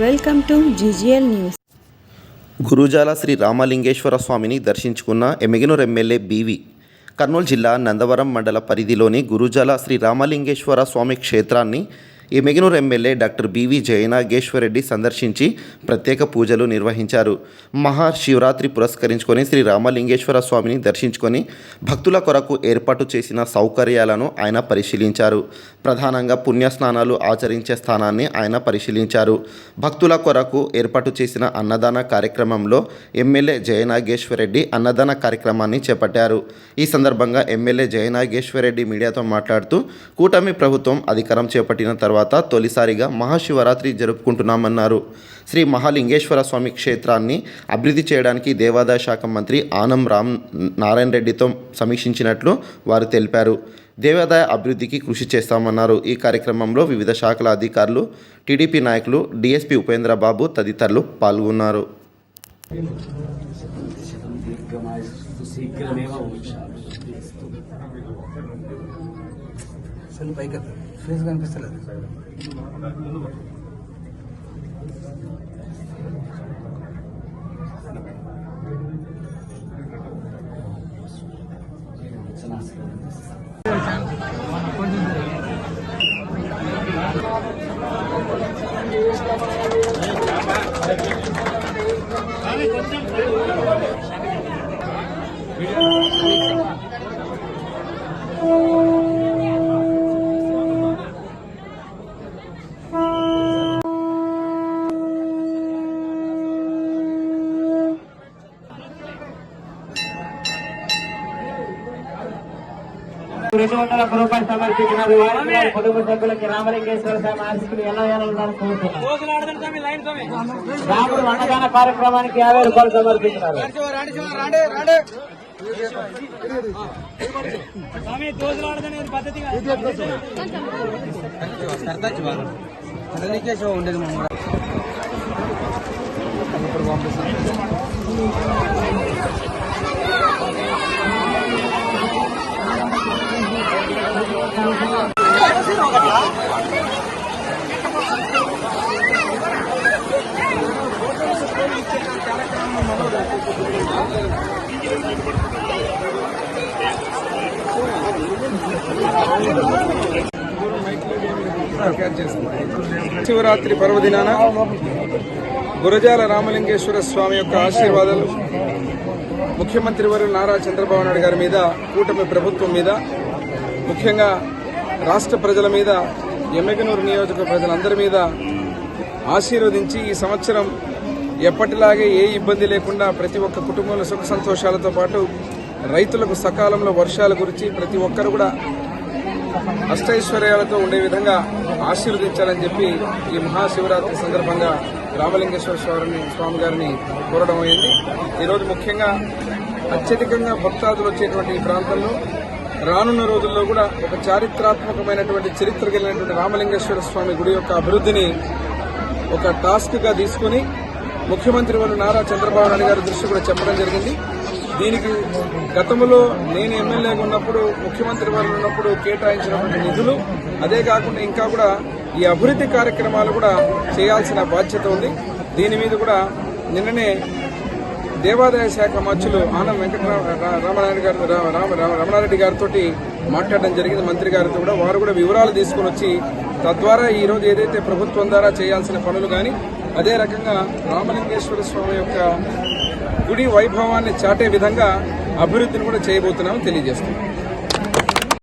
Welcome to GGL news. Gurajala Shri Ramalingeswara స్వామిని దర్శించుకున్న Emmiganur MLA BV Kurnool జిల్లా నందవరం మండల పరిధిలోని గురుజాల శ్రీ రామలింగేశ్వర స్వామి క్షేత్రాన్ని Emmiganur MLA doctor BV Jaya Nageswara Reddy సందర్శించి ప్రత్యేక పూజలు నిర్వహించారు. మహాశివరాత్రి పురస్కరించుకొని శ్రీ రామలింగేశ్వర స్వామిని దర్శించుకొని భక్తుల కొరకు ఏర్పాటు చేసిన సౌకర్యాలను ఆయన పరిశీలించారు. ప్రధానంగా పుణ్యస్నానాలు ఆచరించే స్థానాన్ని ఆయన పరిశీలించారు. భక్తుల కొరకు ఏర్పాటు చేసిన అన్నదాన కార్యక్రమంలో ఎమ్మెల్యే జయనాగేశ్వరరెడ్డి అన్నదాన కార్యక్రమాన్ని చేపట్టారు. ఈ సందర్భంగా ఎమ్మెల్యే జయనాగేశ్వరరెడ్డి మీడియాతో మాట్లాడుతూ కూటమి ప్రభుత్వం అధికారం చేపట్టిన తర్వాత తర్వాత తొలిసారిగా మహాశివరాత్రి జరుపుకుంటున్నామన్నారు. శ్రీ మహాలింగేశ్వర స్వామి క్షేత్రాన్ని అభివృద్ధి చేయడానికి దేవాదాయ శాఖ మంత్రి ఆనం రామ్ నారాయణ రెడ్డితో సమీక్షించినట్లు వారు తెలిపారు. దేవాదాయ అభివృద్ధికి కృషి చేస్తామన్నారు. ఈ కార్యక్రమంలో వివిధ శాఖల అధికారులు టీడీపీ నాయకులు డీఎస్పీ ఉపేంద్రబాబు తదితరులు పాల్గొన్నారు. శీఘ్రమేవ అసలు పైకి ఫేస్ కనిపిస్తలేదు రెండు వందల ఒక్క రూపాయలు సమర్పించినారు. వారి కుటుంబ సభ్యులకి రామలింగేశ్వర స్వామి ఆశిస్తులు ఎలా వేయాలని కోరుతున్నాను రాముడు అన్నదాన కార్యక్రమానికి యాభై రూపాయలు సమర్పించినారు. ఉండేది శివరాత్రి పర్వదినాన గురజాల రామలింగేశ్వర స్వామి యొక్క ఆశీర్వాదాలు ముఖ్యమంత్రి వారు నారా చంద్రబాబు నాయుడు గారి మీద కూటమి ప్రభుత్వం మీద ముఖ్యంగా రాష్ట్ర ప్రజల మీద ఎమ్మెగనూరు నియోజక ప్రజలందరి మీద ఆశీర్వదించి ఈ సంవత్సరం ఎప్పటిలాగే ఏ ఇబ్బంది లేకుండా ప్రతి ఒక్క కుటుంబంలో సుఖ సంతోషాలతో పాటు రైతులకు సకాలంలో వర్షాల గురించి ప్రతి ఒక్కరు కూడా అష్టైశ్వర్యాలతో ఉండే విధంగా ఆశీర్వదించాలని చెప్పి ఈ మహాశివరాత్రి సందర్భంగా రామలింగేశ్వర స్వామిని స్వామి గారిని కోరడం అయింది. ఈరోజు ముఖ్యంగా అత్యధికంగా భక్తాదులు వచ్చేటువంటి ఈ ప్రాంతంలో రానున్న రోజుల్లో కూడా ఒక చారిత్రాత్మకమైనటువంటి చరిత్ర కలిగినటువంటి రామలింగేశ్వర స్వామి గుడి యొక్క అభివృద్ధిని ఒక టాస్క్గా తీసుకుని ముఖ్యమంత్రి వారు నారా చంద్రబాబు నాయుడు గారి దృష్టి కూడా చెప్పడం జరిగింది. దీనికి గతంలో నేను ఎమ్మెల్యేగా ఉన్నప్పుడు ముఖ్యమంత్రి వారు ఉన్నప్పుడు కేటాయించినటువంటి నిధులు అదే కాకుండా ఇంకా కూడా ఈ అభివృద్ధి కార్యక్రమాలు కూడా చేయాల్సిన బాధ్యత ఉంది. దీని మీద కూడా నిన్ననే దేవాదాయ శాఖ మంత్రులు ఆనం వెంకటరామనాయుడు గారు రా- రామ రమణారెడ్డి గారితో మాట్లాడడం జరిగింది. మంత్రి గారితో కూడా వారు కూడా వివరాలు తీసుకుని వచ్చి తద్వారా ఈరోజు ఏదైతే ప్రభుత్వం ద్వారా చేయాల్సిన పనులు కానీ అదే రకంగా రామలింగేశ్వర స్వామి యొక్క గుడి వైభవాన్ని చాటే విధంగా అభివృద్ధిని కూడా చేయబోతున్నామని తెలియజేస్తున్నాం.